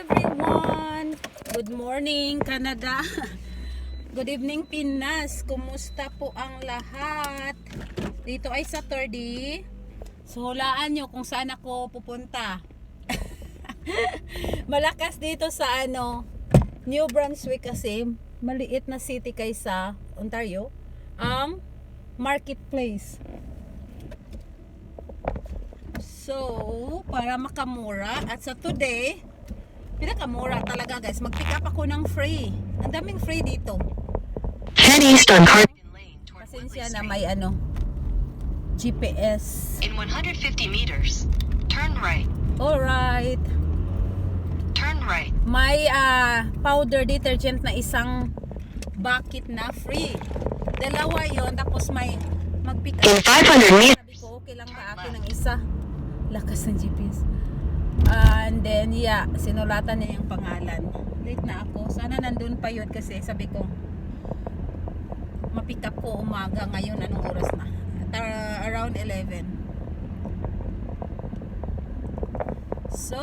everyone! Good morning, Canada! Good evening, Pinas! Kumusta po ang lahat? Dito ay Saturday. So, hulaan nyo kung saan ako pupunta. Malakas dito sa ano, New Brunswick kasi maliit na city kaysa Ontario. Ang marketplace. So, para makamura at sa today, pinakamura talaga guys. Mag-pick up ako ng free. Ang daming free dito. Head east on Car. Pasensya na may ano, GPS. In 150 meters, turn right. Alright. Turn right. May ah, powder detergent na isang bucket na free. Dalawa yon tapos may mag-pick In up. 500 meters, Sabi ko, okay lang ba akin ng isa? Lakas ng GPS. And then, yeah, sinulatan niya yung pangalan. Late na ako. Sana nandun pa yun kasi sabi ko, mapick up ko umaga ngayon. Anong oras na? At, around 11. So,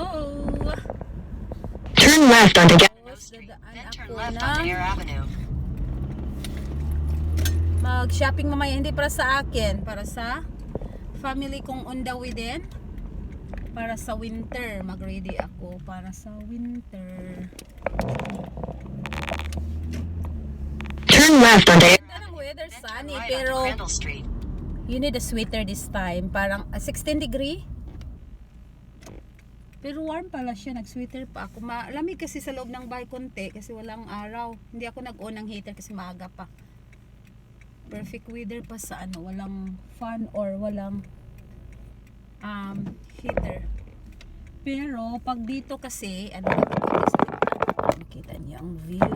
turn left onto Gatineau Street. Then turn ako left onto ng Air Avenue. mag-shopping mamaya. Hindi para sa akin, para sa family kong on the way din. Para sa winter, mag-ready ako para sa winter. Turn left Ganda ng weather, sunny, right pero you need a sweater this time. Parang ah, 16 degree. Pero warm pala siya, nag-sweater pa ako. Malamig kasi sa loob ng bahay konti kasi walang araw. Hindi ako nag-on ng heater kasi maaga pa. Perfect weather pa sa ano, walang fan or walang um, heater. Pero pag dito kasi, ano makita niyo ang view.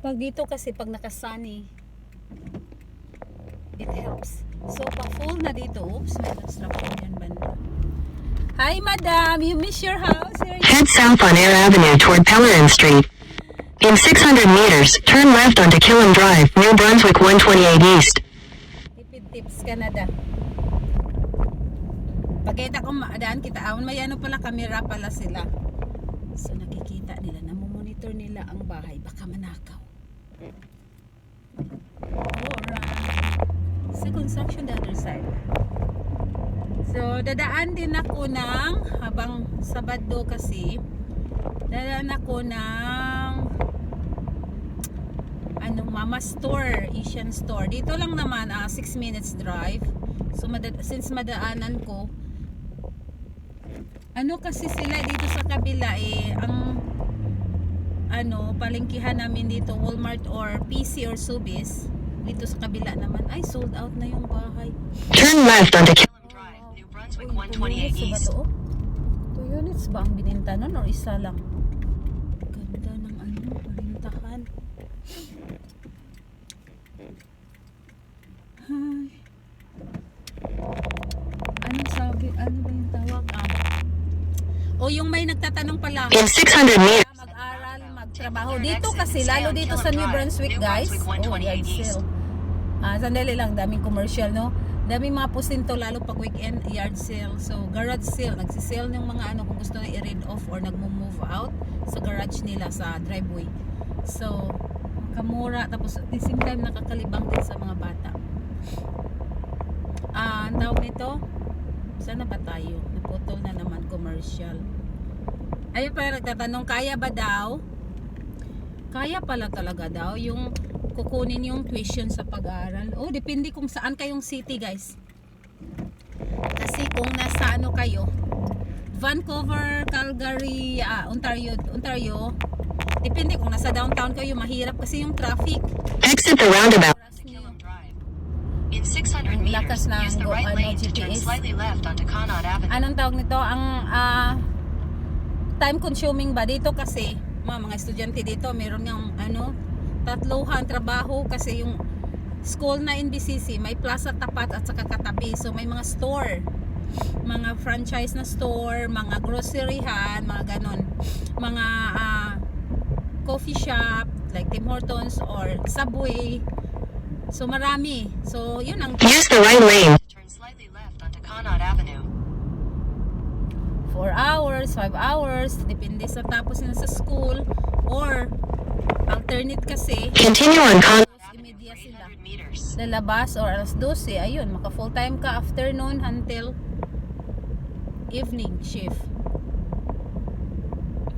Pag dito kasi, pag naka-sunny, it helps. So, pag full na dito, oops, may construction yan banda. Hi, madam! You miss your house? Here you Head south on Air Avenue toward Pellerin Street. In 600 meters, turn left onto Killam Drive, New Brunswick 128 East. Tipid Tips Canada. Pagkita ko maadaan kita, awan may ano pala, kamera pala sila. So nakikita nila, namomonitor nila ang bahay, baka manakaw. Alright. Sa construction the other side. So dadaan din ako ng, habang Sabado kasi, dadaan ako ng ano, Mama Store, Asian Store. Dito lang naman, 6 minutes drive. So, since madaanan ko, ano kasi sila dito sa kabila eh, ang ano, palengkihan namin dito, Walmart or PC or Subis. Dito sa kabila naman, ay sold out na yung bahay. Turn left onto Killam Drive. New Brunswick Uy, 2 units 128 ba East. to? 2 units ba ang bininta nun or isa lang? In 600 meters, Mag-aral, magtrabaho. Dito kasi, lalo dito sa New Brunswick, guys. Oh, yard sale. Ah, sandali lang, daming commercial, no? Daming mga pusinto, lalo pag weekend, yard sale. So, garage sale. Nagsisale ng mga ano, kung gusto na i-read off or nagmo-move out sa garage nila sa driveway. So, kamura. Tapos, at the same time, nakakalibang din sa mga bata. Ah, ang tawag nito, sana ba tayo? Naputol na naman commercial. Ayun pala nagtatanong, kaya ba daw? Kaya pala talaga daw yung kukunin yung tuition sa pag-aaral. Oh, depende kung saan kayong city, guys. Kasi kung nasa ano kayo, Vancouver, Calgary, ah, Ontario, Ontario, depende kung nasa downtown kayo, mahirap kasi yung traffic. exit the roundabout. In 600 Ang meters, lakas ng use the go- right ano, lane to turn GPS. slightly left onto Conrad Avenue. anong tawag nito ang ah, time consuming ba dito? Kasi mga mga estudyante dito meron ng ano tatluhan trabaho. Kasi yung school na NBCC may plaza tapat at saka katabi. So may mga store. Mga franchise na store mga groceryhan mga ganon. Mga ah, coffee shop like Tim Hortons or Subway. So marami. So yun ang Use the right lane. Turn slightly left onto Conrad Avenue. 4 hours, 5 hours, depende sa tapos nila sa school or alternate kasi Continue on imedya sila 800 meters. lalabas or alas 12 ayun maka full time ka afternoon until evening shift.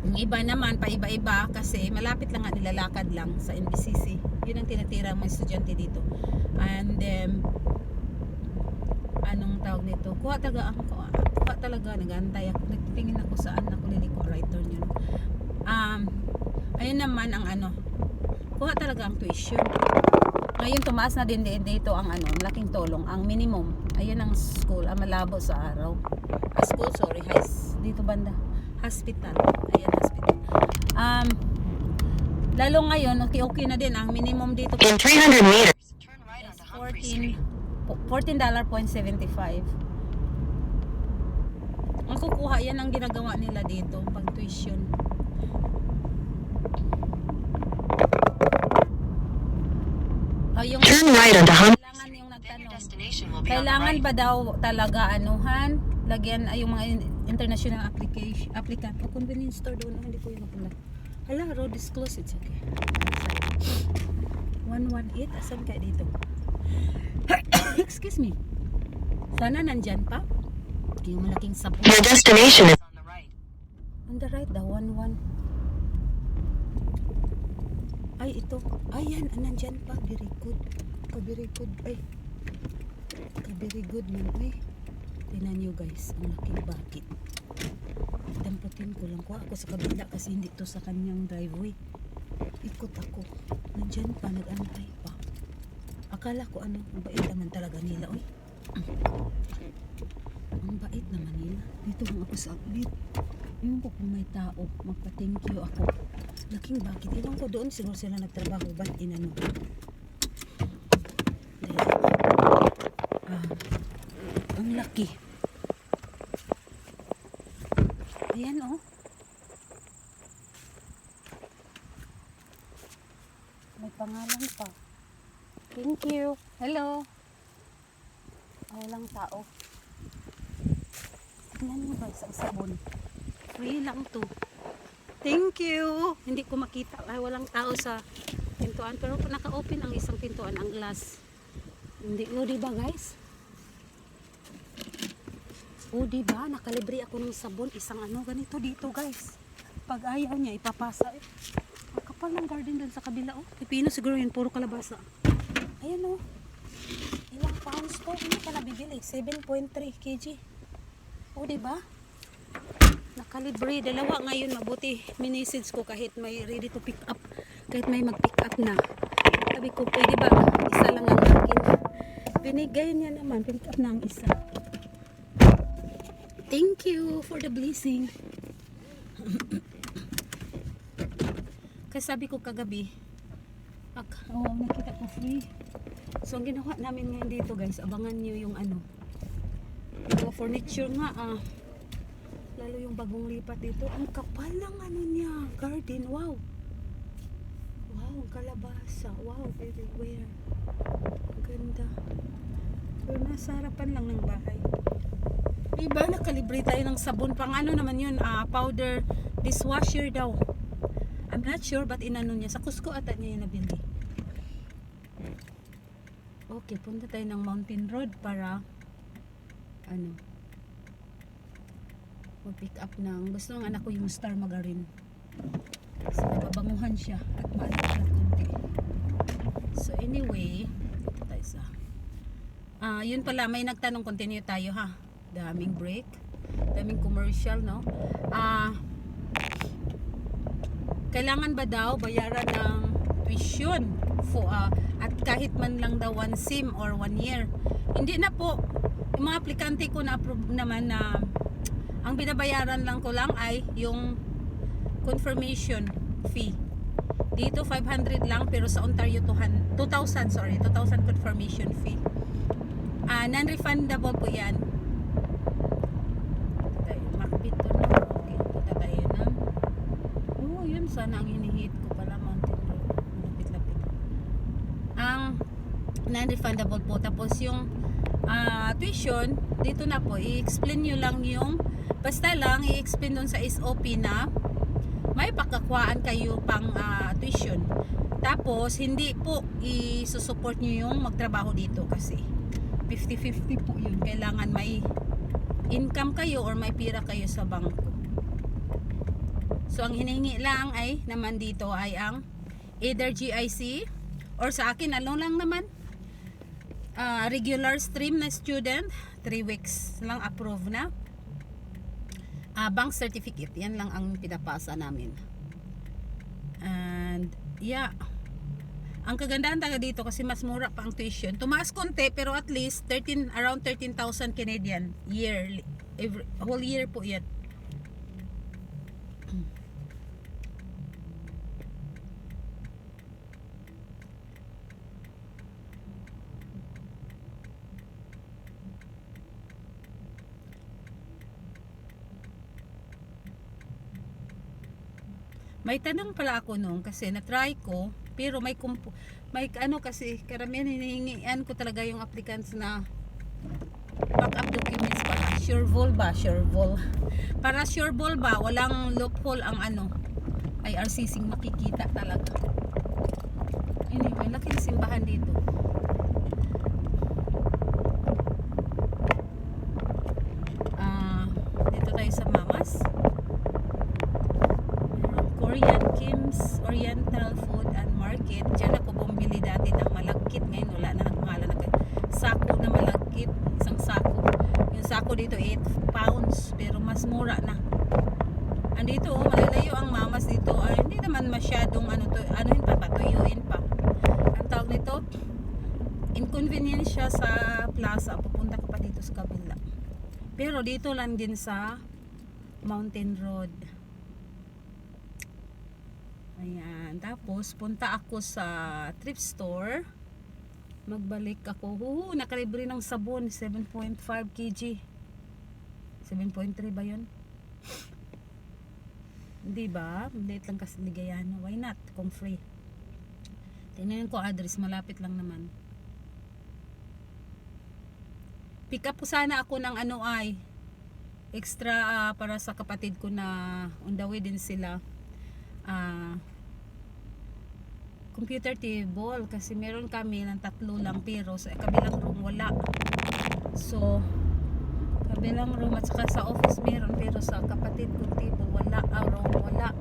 Yung iba naman paiba-iba kasi malapit lang nga nilalakad lang sa NBCC yun ang tinatira mga estudyante dito. And then anong tawag nito? Kuha talaga ako kuha talaga nagantay ako nagtitingin ako saan ako liliko right turn yun um ayun naman ang ano kuha talaga ang tuition ngayon tumaas na din din dito ang ano, malaking tulong, ang minimum. Ayun ang school, ang malabo sa araw. Ah, school, sorry, high, dito banda. Hospital. Ayan, hospital. Um, lalo ngayon, okay, okay na din. Ang minimum dito In 300 meters, turn right is onto Humphrey Street. 14 $14.75. Ang kukuha, yan ang ginagawa nila dito, pag tuition. Oh, yung Turn right onto kailangan yung nagtanong. Kailangan ba daw talaga anuhan? Lagyan ay yung mga in- international application applicant o convenience store doon. Oh, hindi ko yun napunta. Hala, road is closed. It's okay. 118? Asan ka dito? Excuse me. Sana nandyan pa. Yung malaking sabon. Your destination is on the right. On the right, the 11. Ay, ito. Ay, yan. Ah, nandyan pa. Very good. Ka very good. Ay. Ka very good man. Ay. Tingnan nyo guys. Ang laking bakit. Damputin ko lang. Kuha ako sa kabila kasi hindi to sa kanyang driveway. Ikot ako. Nandyan pa. Nag-antay pa. Akala ko ano. Ang bait naman talaga nila. Uy. Ang bait naman nila. Dito lang ako sa dito. Yung ko kung may tao, magpa-thank you ako. Laking bakit? Iwan ko doon siguro sila nagtrabaho. Ba't inano? Ah, ang laki. Ayan oh. May pangalan pa. Thank you. Hello. Ah, walang tao. Tingnan mo guys, ang sabon. Free lang to. Thank you. Hindi ko makita. Ay, walang tao sa pintuan. Pero naka-open ang isang pintuan, ang glass. Hindi. O, di ba guys? O, di ba? Nakalibre ako ng sabon. Isang ano, ganito dito guys. Pag ayaw niya, ipapasa. Eh. Ang kapal ng garden dun sa kabila. Oh. Pipino siguro yun. Puro kalabasa. Ayan oh. Ilang pounds to? Hindi ka nabibili. 7.3 kg. O, di ba? Nakalibre. Dalawa ngayon. Mabuti. Minisage ko kahit may ready to pick up. Kahit may mag-pick up na. Sabi ko, pwede ba? Isa lang ang akin. Binigay niya naman. Pick up na ang isa. Thank you for the blessing. Kasi sabi ko kagabi, ak, oh, nakita ko free. So, ang ginawa namin ngayon dito guys, abangan nyo yung ano, furniture nga ah. Lalo yung bagong lipat dito. Ang kapal ng ano niya, garden. Wow. Wow, ang kalabasa. Wow, everywhere. Ganda. Pero nasa harapan lang ng bahay. Diba, nakalibre tayo ng sabon. Pang ano naman yun, ah, powder dishwasher daw. I'm not sure, but inano niya. Sa Cusco ata niya yung nabili. Okay, punta tayo ng Mountain Road para ano mag-pick up ng gusto ng anak ko yung Star Margarine. Kasi nababanguhan siya at maalat na konti. So anyway dito tayo sa ah yun pala may nagtanong continue tayo ha? Daming break daming commercial no? Ah kailangan ba daw bayaran ng tuition for, ah, at kahit man lang daw one sim or one year? Hindi na po. Yung mga aplikante ko na approve naman na ang binabayaran lang ko lang ay yung confirmation fee. Dito 500 lang pero sa Ontario 200 2,000 sorry 2,000 confirmation fee. Ah non-refundable po yan. Makbit to na. Okay punta tayo na. Oh yun sana ang hinihit ko pala mountain road lapit-lapit ang non-refundable po. Tapos yung ah, tuition dito na po. I-explain nyo lang yung Basta lang, i-explain doon sa SOP na may pagkakwaan kayo pang ah, tuition. Tapos, hindi po i-support nyo yung magtrabaho dito kasi 50-50 po yun. Kailangan may income kayo or may pira kayo sa bangko. So, ang hinihingi lang ay naman dito ay ang either GIC or sa akin, ano lang naman, ah, regular stream na student, 3 weeks lang approve na. Ah, bank certificate, yan lang ang pinapasa namin. And, yeah. Ang kagandahan talaga dito kasi mas mura pa ang tuition. Tumaas konti pero at least 13 around 13,000 Canadian yearly. Every, whole year po yan. May tanong pala ako nung kasi na-try ko pero may kumpu- may ano kasi karamihan hinihingian ko talaga yung applicants na backup documents pala. Surevol ba? Surevol. Para surevol ba, walang loophole ang ano IRCC makikita talaga. Anyway, laking simbahan dito. Ah, dito tayo sa Mamas. Merong Korean Kim's Oriental Food and Market. Diyan ako bumili dati ng malagkit. Ngayon wala na nagmahal na sako na malagkit. Isang sako. Yung sako dito 8 pounds. Pero mas mura na. Andito oh, malalayo ang mamas dito. Ay, hindi naman masyadong ano to, anuhin pa, patuyuin pa. Ang tawag nito, inconvenience siya sa plaza. Pupunta ka pa dito sa kabila. Pero dito lang din sa Mountain Road. Ayan. Tapos, punta ako sa thrift store. Magbalik ako. Huhu, nakalibre ng sabon. 7.5 kg. 7.3 ba yun? Hindi ba? Maliit lang kasi ligayano. Why not? Kung free. Tingnan ko address. Malapit lang naman. Pick up po sana ako ng ano ay extra ah, para sa kapatid ko na on the way din sila. Ah, computer table kasi meron kami ng tatlo lang pero sa kabilang room wala. So, kabilang room at saka sa office meron pero sa kapatid ko table wala, ah, room wala.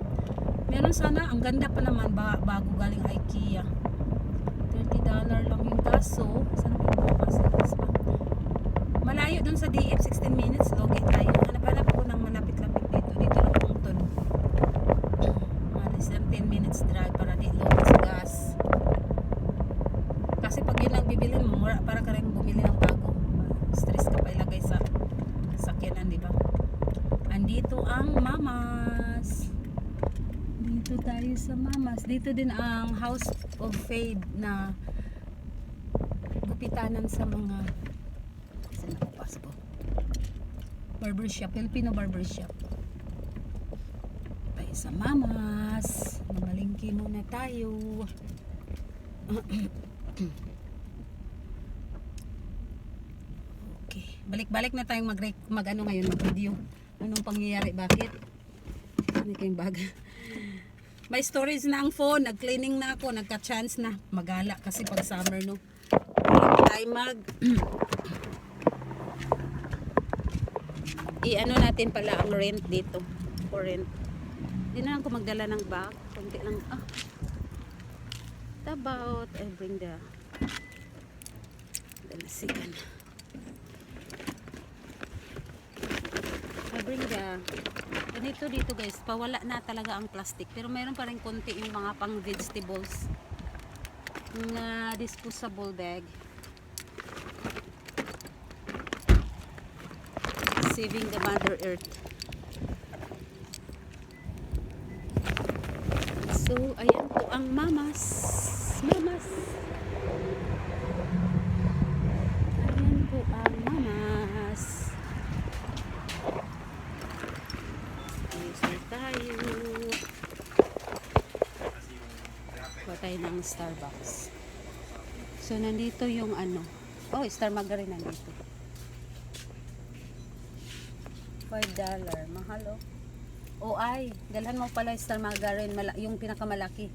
Meron sana, ang ganda pa naman ba, bago galing IKEA. $30 lang yung kaso. Sana bukas na? Malayo dun sa DF, 16 minutes, logi tayo. Hanap-hanap ko ng malapit-lapit dito. Dito lang pungton. Mga less than 10 minutes drive para di logi sa gas. Kasi pag yun lang bibili mo, mura, para ka rin bumili ng bago. Stress ka pa ilagay sa sakyanan, di ba? Andito ang mamas. Dito tayo sa mamas. Dito din ang House of Fade na gupitanan sa mga Saan ako pasko? Barbershop, Filipino barbershop. Tayo sa mamas. Mamalingki muna tayo. okay. Balik-balik na tayong mag, mag ngayon, mag video. Anong pangyayari? Bakit? Ano kayong bag? May storage na ang phone. Nag-cleaning na ako. Nagka-chance na. Magala kasi pag summer no. Hindi tayo mag i-ano natin pala ang rent dito for rent hindi na lang ako magdala ng bag konti lang ah about I bring the dalasigan I bring the ganito dito guys. Pawala na talaga ang plastic. Pero mayroon pa rin konti yung mga pang vegetables na disposable bag. Saving the mother earth. So ayan po ang mamas. Mamas ayan po ang mamas Ayos tayo Kuha tayo ng Starbucks so nandito yung ano oh Star Margarine nandito 5 dollar. Mahal oh. O ay, dalhan mo pala star margarine, yung pinakamalaki.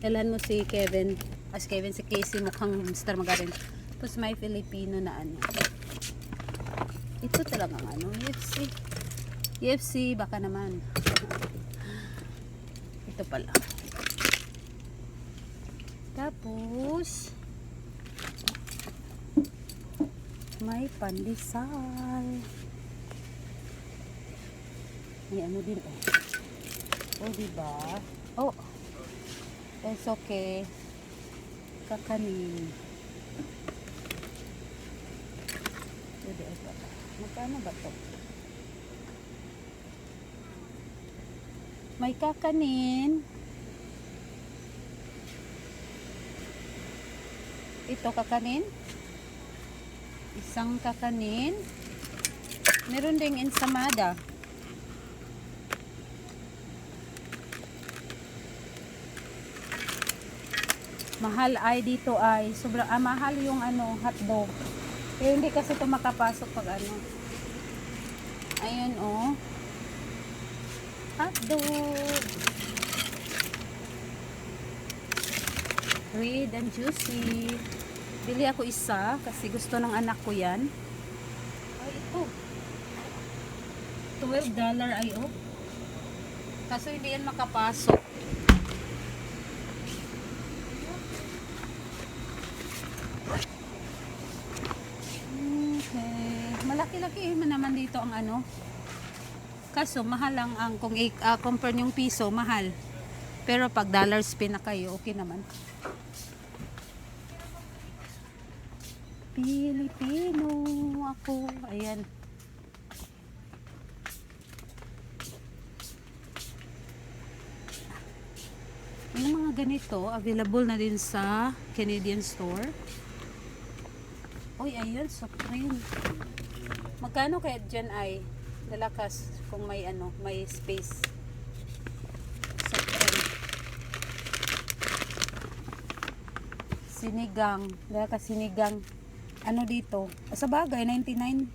Dalhan mo si Kevin. As Kevin, si Casey mukhang star margarine. Tapos may Filipino na ano. Ito talagang ano, UFC. UFC, baka naman. Ito pala. Tapos, may pandesal. May ano din oh. Oh, diba? Oh. It's okay. Kakanin. Pwede ito. Magkano ba to? May kakanin. Ito kakanin. Isang kakanin. Meron ding ensamada. Mahal ay dito ay sobra ah, mahal yung ano hotdog. Pero hindi kasi ito makapasok pag ano. Ayun oh. Hotdog. Red and juicy. Bili ako isa kasi gusto ng anak ko yan. Ay, ito. 12 dollar ay oh. Kaso hindi yan makapasok. Okay. Malaki-laki man naman dito ang ano. Kaso mahal lang ang kung i- ah, compare yung piso, mahal. Pero pag dollar spin na kayo, okay naman. Pilipino ako. Ayan. Yung mga ganito, available na din sa Canadian store. Uy, ayun, Supreme. Magkano kaya dyan ay dalakas kung may ano, may space? Supreme. Sinigang. Dalakas sinigang. Ano dito? Sa bagay, 99.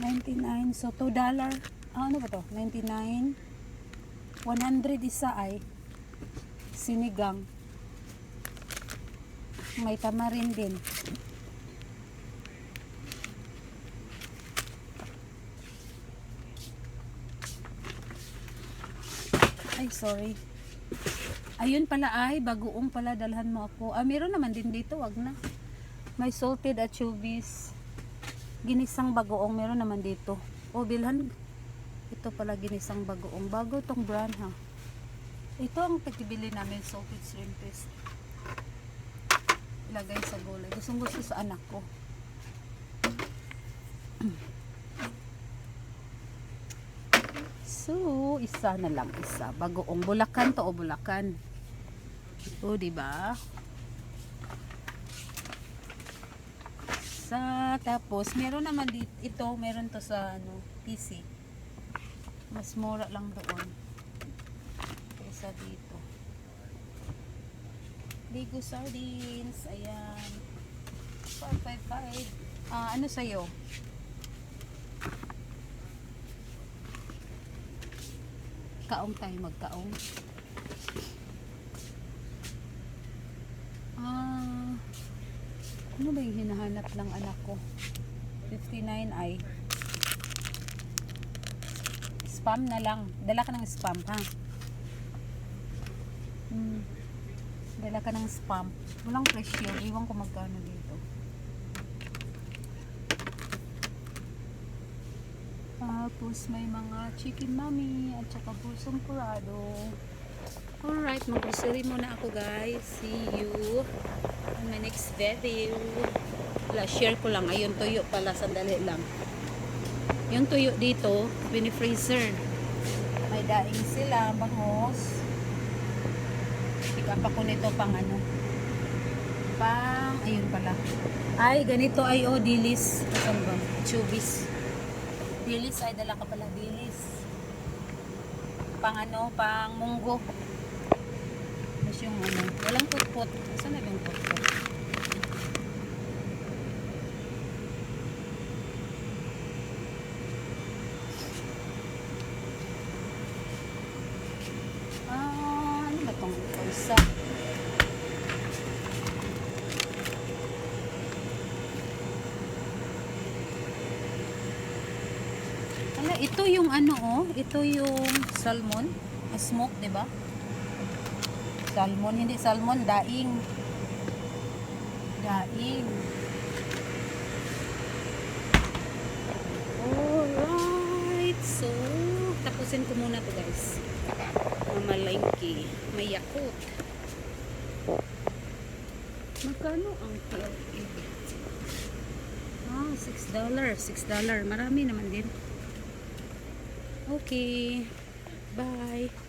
99. So, 2 dollar. Ah, ano ba to? 99. 100 isa ay sinigang. May tamarin din. Ay, sorry. Ayun pala ay, bagoong pala dalhan mo ako. Ah, meron naman din dito, wag na. May salted achovies. Ginisang bagoong, meron naman dito. O, bilhan. Ito pala ginisang bagoong. Bago tong brand ha. Ito ang pagbibili namin, salted shrimp paste. Ilagay sa gulay. Gustong gusto sa anak ko. So, isa na lang isa. Bagoong Bulacan to o Bulacan. O, di ba? Sa tapos meron naman dito ito, meron to sa ano, PC. Mas mura lang doon. Kaysa dito. Ligo sardines, ayan. 455. Ah, ano sa'yo? Kaong tayo magkaong. Ano ba yung hinahanap ng anak ko? 59 ay spam na lang. Dala ka ng spam, ha? Hmm. Dala ka ng spam. Walang presyo. Iwan ko magkano dito. Tapos may mga chicken mami at saka pusong purado. Alright, mag-grocery muna ako guys. See you my next video. Wala, share ko lang. Ayun, tuyo pala. Sandali lang. Yung tuyo dito, freezer May daing sila, bangos. Pick up ako nito pang ano. Pang, ayun pala. Ay, ganito ay oh, dilis. Saan ba? Chubis. Dilis ay dala ka pala dilis. Pang ano, pang munggo. Walang putput. Saan na yung putput? Ah, ano ba itong isa? Ala, ito yung ano oh, ito yung salmon, smoke, 'di ba? Salmon, hindi salmon, daing. Daing. Alright, so tapusin ko muna to guys. Mamalengke, may yakut. Magkano ang PLA? Ah, $6. $6. Marami naman din. Okay. Bye.